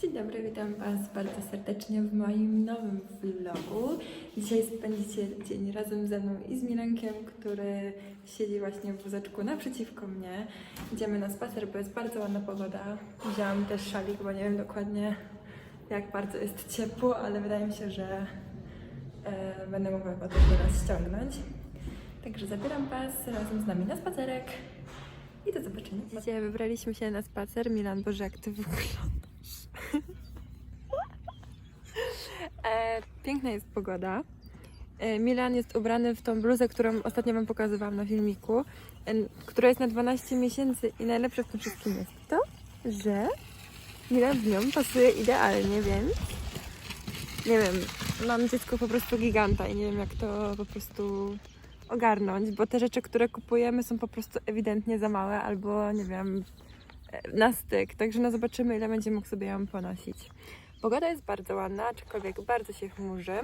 Dzień dobry, witam Was bardzo serdecznie w moim nowym vlogu. Dzisiaj spędzicie dzień razem ze mną i z Milenkiem, który siedzi właśnie w wózeczku naprzeciwko mnie. Idziemy na spacer, bo jest bardzo ładna pogoda. Wzięłam też szalik, bo nie wiem dokładnie jak bardzo jest ciepło, ale wydaje mi się, że e, będę mogła go też teraz ściągnąć. Także zabieram Was razem z nami na spacerek i do zobaczenia. Dzisiaj wybraliśmy się na spacer. Milan, Boże, jak Ty wyglądasz. E, piękna jest pogoda. E, Milan jest ubrany w tą bluzę, którą ostatnio Wam pokazywałam na filmiku, która jest na 12 miesięcy i najlepsze w tym wszystkim jest to, że Milan w nią pasuje idealnie, więc nie wiem, mam dziecko po prostu giganta i nie wiem jak to po prostu ogarnąć, bo te rzeczy, które kupujemy są po prostu ewidentnie za małe albo nie wiem, e, na styk, także no zobaczymy ile będzie mógł sobie ją ponosić. Pogoda jest bardzo ładna, aczkolwiek bardzo się chmurzy.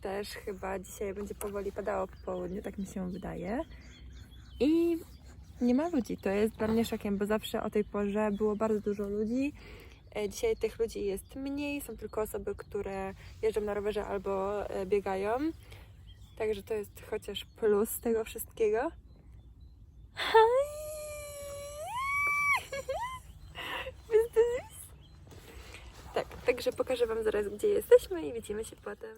Też chyba dzisiaj będzie powoli padało po południu, tak mi się wydaje. I nie ma ludzi. To jest dla mnie szokiem, bo zawsze o tej porze było bardzo dużo ludzi. E, Dzisiaj tych ludzi jest mniej, są tylko osoby, które jeżdżą na rowerze albo e, biegają. Także to jest chociaż plus tego wszystkiego. Hi! Tak, także pokażę Wam zaraz, gdzie jesteśmy i widzimy się potem.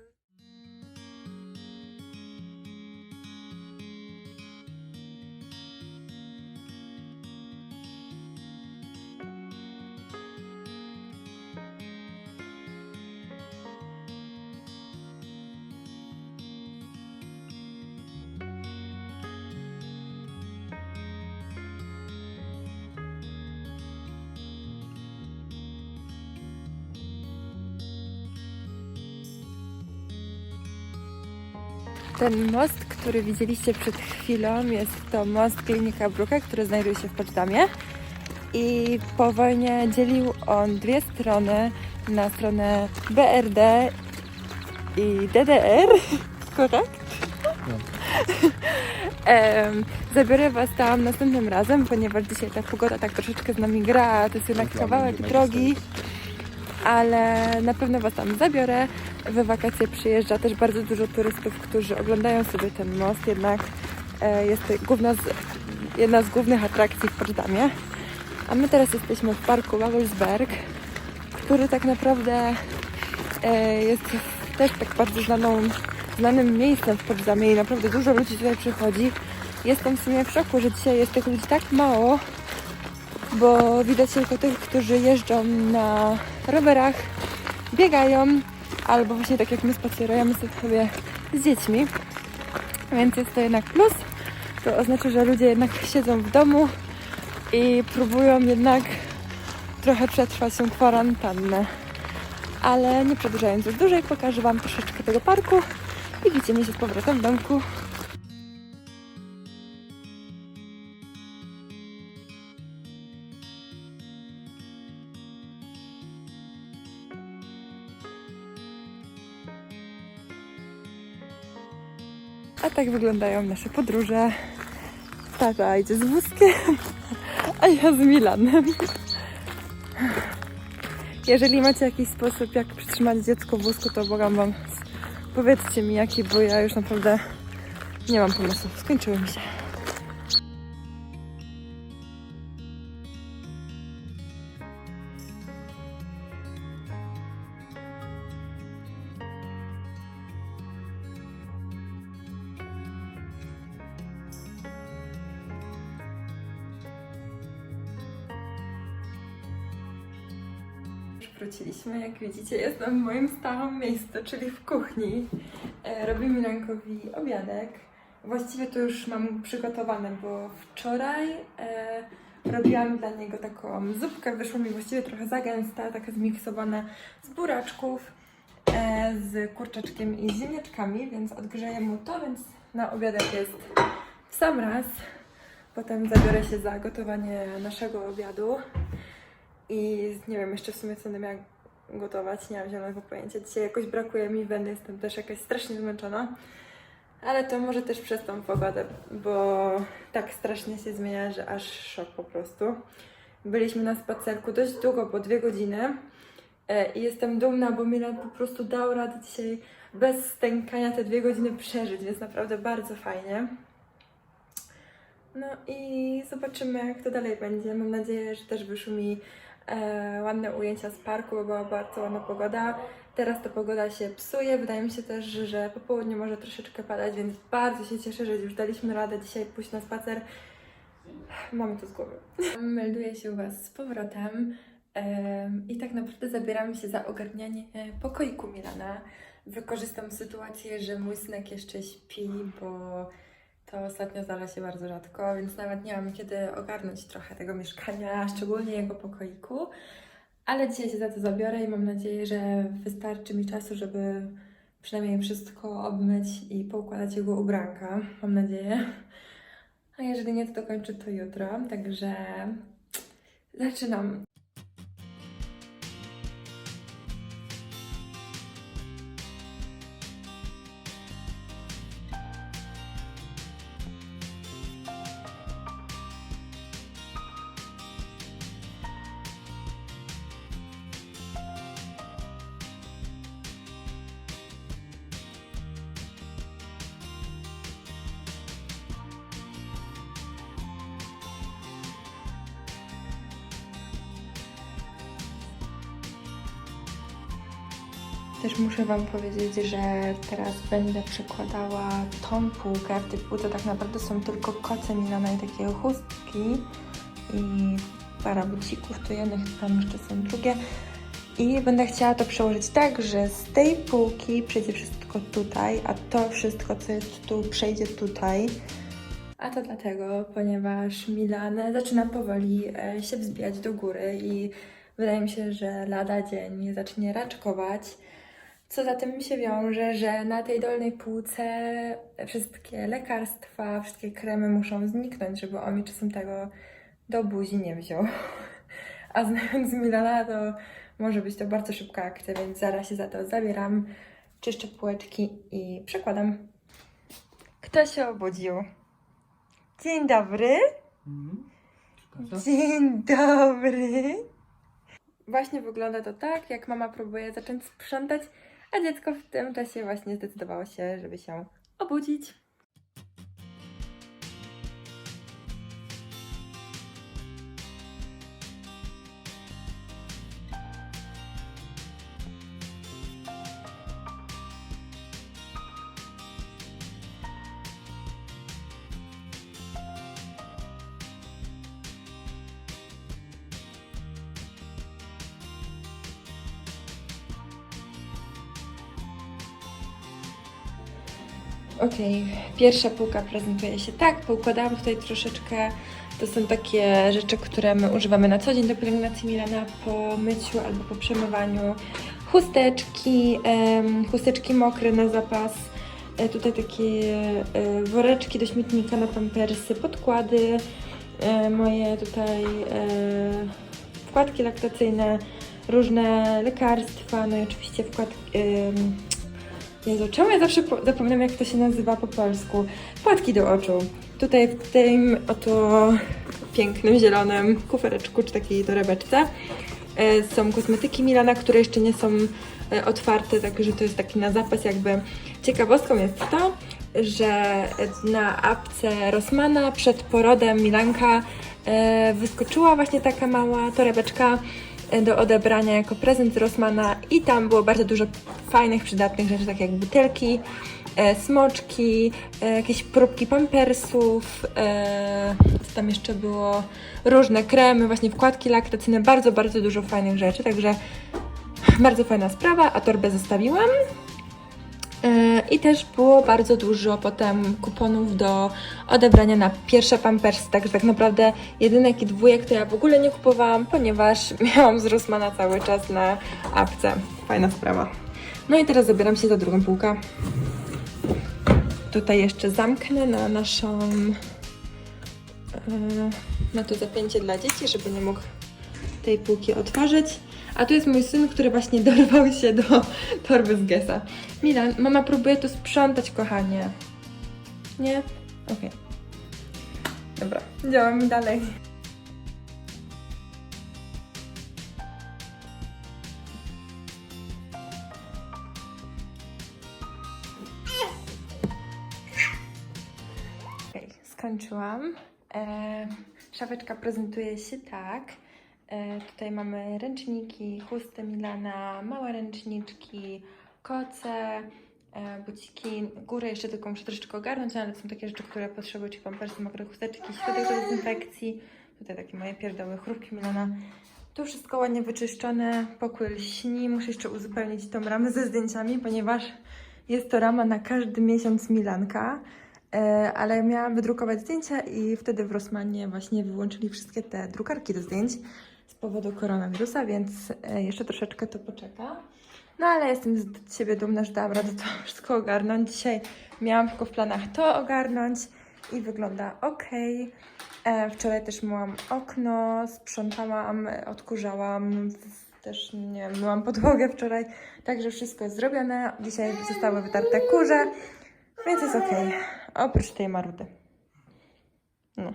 Ten most, który widzieliście przed chwilą, jest to most Klinika Bruka, który znajduje się w Poczdamie. I po wojnie dzielił on dwie strony, na stronę BRD i DDR, korekt? Em, Zabiorę Was tam następnym razem, ponieważ dzisiaj ta pogoda tak troszeczkę z nami gra, to jest jednak kawałek drogi, ale na pewno Was tam zabiorę. We wakacje przyjeżdża też bardzo dużo turystów, którzy oglądają sobie ten most, jednak e, jest to główna z, jedna z głównych atrakcji w Poczdamie. A my teraz jesteśmy w parku Wawelsberg, który tak naprawdę e, jest też tak bardzo znaną, znanym miejscem w Poczdamie i naprawdę dużo ludzi tutaj przychodzi. Jestem w sumie w szoku, że dzisiaj jest tych ludzi tak mało, bo widać tylko tych, którzy jeżdżą na rowerach, biegają, albo właśnie tak jak my spacerujemy sobie z dziećmi. Więc jest to jednak plus. To oznacza, że ludzie jednak siedzą w domu i próbują jednak trochę przetrwać tą kwarantannę. Ale nie przedłużając już dłużej, pokażę Wam troszeczkę tego parku i widzimy się z powrotem w domku. A tak wyglądają nasze podróże. Tata idzie z wózkiem, a ja z Milanem. Jeżeli macie jakiś sposób, jak przytrzymać dziecko w wózku, to błagam Wam, powiedzcie mi jaki, bo ja już naprawdę nie mam pomysłu. Skończyły mi się. Wróciliśmy, jak widzicie, jestem w moim stałym miejscu, czyli w kuchni. E, robię Milankowi obiadek. Właściwie to już mam przygotowane, bo wczoraj e, robiłam dla niego taką zupkę. Wyszła mi właściwie trochę za gęsta, taka zmiksowana z buraczków, e, z kurczaczkiem i ziemniaczkami, więc odgrzeję mu to, więc na obiadek jest w sam raz. Potem zabiorę się za gotowanie naszego obiadu. I nie wiem, jeszcze w sumie co będę miała gotować, nie mam zielonego pojęcia. Dzisiaj jakoś brakuje mi weny, jestem też jakaś strasznie zmęczona. Ale to może też przez tą pogodę, bo tak strasznie się zmienia, że aż szok po prostu. Byliśmy na spacerku dość długo, bo dwie godziny. E, I jestem dumna, bo Milan po prostu dał radę dzisiaj bez stękania te dwie godziny przeżyć, więc naprawdę bardzo fajnie. No i zobaczymy, jak to dalej będzie. Mam nadzieję, że też wyszły mi e, ładne ujęcia z parku, bo była bardzo ładna pogoda. Teraz ta pogoda się psuje. Wydaje mi się też, że po południu może troszeczkę padać, więc bardzo się cieszę, że już daliśmy radę dzisiaj pójść na spacer. Mamy to z głowy. Melduję się u Was z powrotem em, i tak naprawdę zabieram się za ogarnianie e, pokoiku Milana. Wykorzystam sytuację, że mój synek jeszcze śpi, bo to ostatnio zdarza się bardzo rzadko, więc nawet nie mam kiedy ogarnąć trochę tego mieszkania, szczególnie jego pokoiku. Ale dzisiaj się za to zabiorę i mam nadzieję, że wystarczy mi czasu, żeby przynajmniej wszystko obmyć i poukładać jego ubranka. Mam nadzieję. A jeżeli nie, to dokończę to jutro. Także zaczynam. Też muszę Wam powiedzieć, że teraz będę przekładała tą półkę. W tej półce tak naprawdę są tylko koce Milana i takie chustki i para bucików, tu jednych, tam jeszcze są drugie. I będę chciała to przełożyć tak, że z tej półki przejdzie wszystko tutaj, a to wszystko, co jest tu, przejdzie tutaj. A to dlatego, ponieważ Milan zaczyna powoli e, się wzbijać do góry i wydaje mi się, że lada dzień zacznie raczkować. Co za tym się wiąże, że na tej dolnej półce wszystkie lekarstwa, wszystkie kremy muszą zniknąć, żeby on mi czasem tego do buzi nie wziął. A znając Milana, to może być to bardzo szybka akcja, więc zaraz się za to zabieram, czyszczę półeczki i przekładam. Kto się obudził? Dzień dobry. Dzień dobry. Właśnie wygląda to tak, jak mama próbuje zacząć sprzątać, a dziecko w tym czasie właśnie zdecydowało się, żeby się obudzić. Okej, pierwsza półka prezentuje się tak. Poukładałam tutaj troszeczkę. To są takie rzeczy, które my używamy na co dzień do pielęgnacji Milana po myciu albo po przemywaniu. Chusteczki, chusteczki mokre na zapas. E, tutaj takie e, woreczki do śmietnika na pampersy, podkłady. E, moje tutaj wkładki laktacyjne, różne lekarstwa, no i oczywiście wkładki. Jezu, czemu ja zawsze po- zapominam, jak to się nazywa po polsku? Płatki do oczu. Tutaj w tym oto pięknym, zielonym kufereczku, czy takiej torebeczce e, są kosmetyki Milana, które jeszcze nie są e, otwarte, także to jest taki na zapas jakby. Ciekawostką jest to, że na apce Rossmana przed porodem Milanka e, wyskoczyła właśnie taka mała torebeczka do odebrania jako prezent z Rossmana i tam było bardzo dużo fajnych, przydatnych rzeczy, takie jak butelki, e, smoczki, e, jakieś próbki pampersów, e, co tam jeszcze było, różne kremy, właśnie wkładki laktacyjne, bardzo, bardzo dużo fajnych rzeczy, także bardzo fajna sprawa, a torbę zostawiłam. E, I też było bardzo dużo potem kuponów do odebrania na pierwsze pampersy, także tak naprawdę jedynek i dwójek to ja w ogóle nie kupowałam, ponieważ miałam z cały czas na apce. Fajna sprawa. No i teraz zabieram się za drugą półkę. Tutaj jeszcze zamknę na naszą e, na to zapięcie dla dzieci, żeby nie mógł tej półki otworzyć. A tu jest mój syn, który właśnie dorwał się do torby z Gesa. Milan, mama próbuje to sprzątać, kochanie. Nie? Okej. Okay. Dobra, działamy dalej. skończyłam. Eee, szafeczka prezentuje się tak. E, tutaj mamy ręczniki, chusty Milana, małe ręczniczki, koce, e, buciki. Górę jeszcze tylko muszę troszeczkę ogarnąć, ale są takie rzeczy, które potrzebują, czyli pampersy, mokre chusteczki, środek do dezynfekcji. Tutaj takie moje pierdoły, chrupki Milana. Tu wszystko ładnie wyczyszczone, pokój lśni. Muszę jeszcze uzupełnić tą ramę ze zdjęciami, ponieważ jest to rama na każdy miesiąc Milanka. E, ale miałam wydrukować zdjęcia i wtedy w Rossmanie właśnie wyłączyli wszystkie te drukarki do zdjęć z powodu koronawirusa, więc e, jeszcze troszeczkę to poczeka. No ale jestem z siebie dumna, że dałam radę to wszystko ogarnąć. Dzisiaj miałam tylko w planach to ogarnąć i wygląda ok. E, wczoraj też myłam okno, sprzątałam, odkurzałam, też nie myłam podłogę wczoraj, także wszystko jest zrobione. Dzisiaj zostały wytarte kurze, więc jest ok. Oprócz tej marudy. No,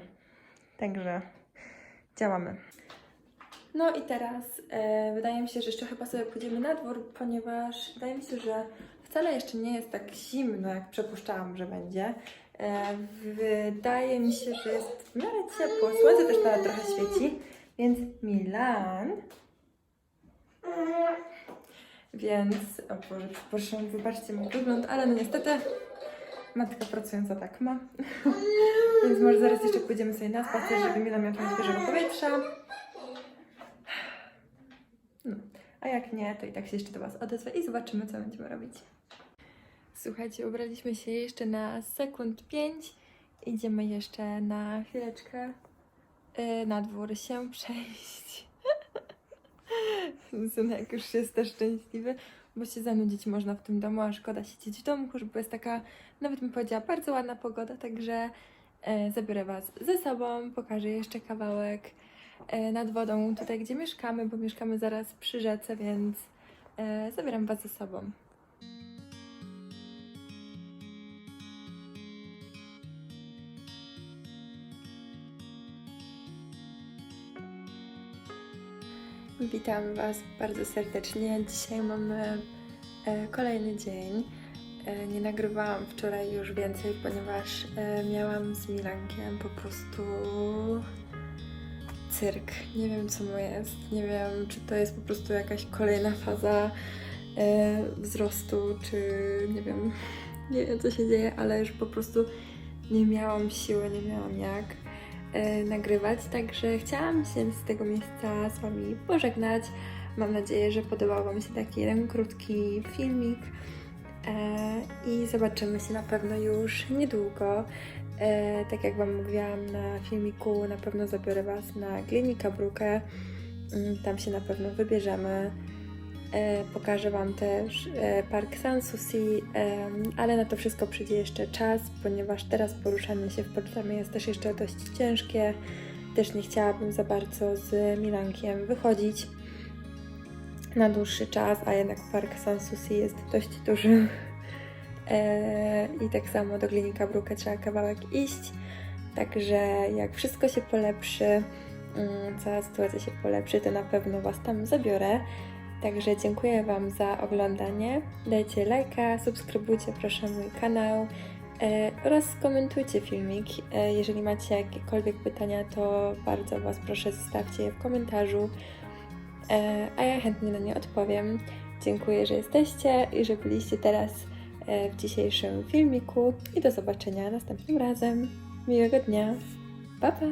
także działamy. No i teraz e, wydaje mi się, że jeszcze chyba sobie pójdziemy na dwór, ponieważ wydaje mi się, że wcale jeszcze nie jest tak zimno, jak przypuszczałam, że będzie. E, wydaje mi się, że jest w miarę ciepło. Słońce też nawet trochę świeci, więc Milan. Więc, o Boże, przepraszam, wybaczcie mój wygląd, ale no niestety matka pracująca tak ma. więc może zaraz jeszcze pójdziemy sobie na spacer, żeby Milan miał trochę świeżego powietrza. No. A jak nie, to i tak się jeszcze do Was odezwę i zobaczymy, co będziemy robić. Słuchajcie, ubraliśmy się jeszcze na sekund 5. Idziemy jeszcze na chwileczkę y, na dwór się przejść. Synek już jest też szczęśliwy, bo się zanudzić można w tym domu, a szkoda siedzieć w domu, bo jest taka, nawet bym powiedziała, bardzo ładna pogoda, także e, zabiorę Was ze sobą, pokażę jeszcze kawałek nad wodą, tutaj gdzie mieszkamy, bo mieszkamy zaraz przy rzece, więc e, zabieram Was ze sobą. Witam Was bardzo serdecznie. Dzisiaj mamy e, kolejny dzień. E, nie nagrywałam wczoraj już więcej, ponieważ e, miałam z Milankiem po prostu cyrk. Nie wiem, co mu jest. Nie wiem, czy to jest po prostu jakaś kolejna faza e, wzrostu, czy nie wiem, nie wiem, co się dzieje, ale już po prostu nie miałam siły, nie miałam jak e, nagrywać, także chciałam się z tego miejsca z Wami pożegnać. Mam nadzieję, że podobał Wam się taki jeden krótki filmik e, i zobaczymy się na pewno już niedługo. E, tak jak Wam mówiłam na filmiku, na pewno zabiorę Was na Glinika Brukę. Mm, Tam się na pewno wybierzemy. E, Pokażę Wam też e, Park Sanssouci, ale na to wszystko przyjdzie jeszcze czas, ponieważ teraz poruszanie się w Potsdamie jest też jeszcze dość ciężkie. Też nie chciałabym za bardzo z Milankiem wychodzić na dłuższy czas, a jednak Park Sanssouci jest dość duży. E, I tak samo do Klinika Brukę trzeba kawałek iść. Także jak wszystko się polepszy, mm, cała sytuacja się polepszy, to na pewno Was tam zabiorę. Także dziękuję Wam za oglądanie. Dajcie lajka, subskrybujcie proszę mój kanał e, oraz komentujcie filmik. E, jeżeli macie jakiekolwiek pytania, to bardzo Was proszę zostawcie je w komentarzu, a ja chętnie na nie odpowiem. Dziękuję, że jesteście i że byliście teraz w dzisiejszym filmiku i do zobaczenia następnym razem. Miłego dnia. Pa, pa!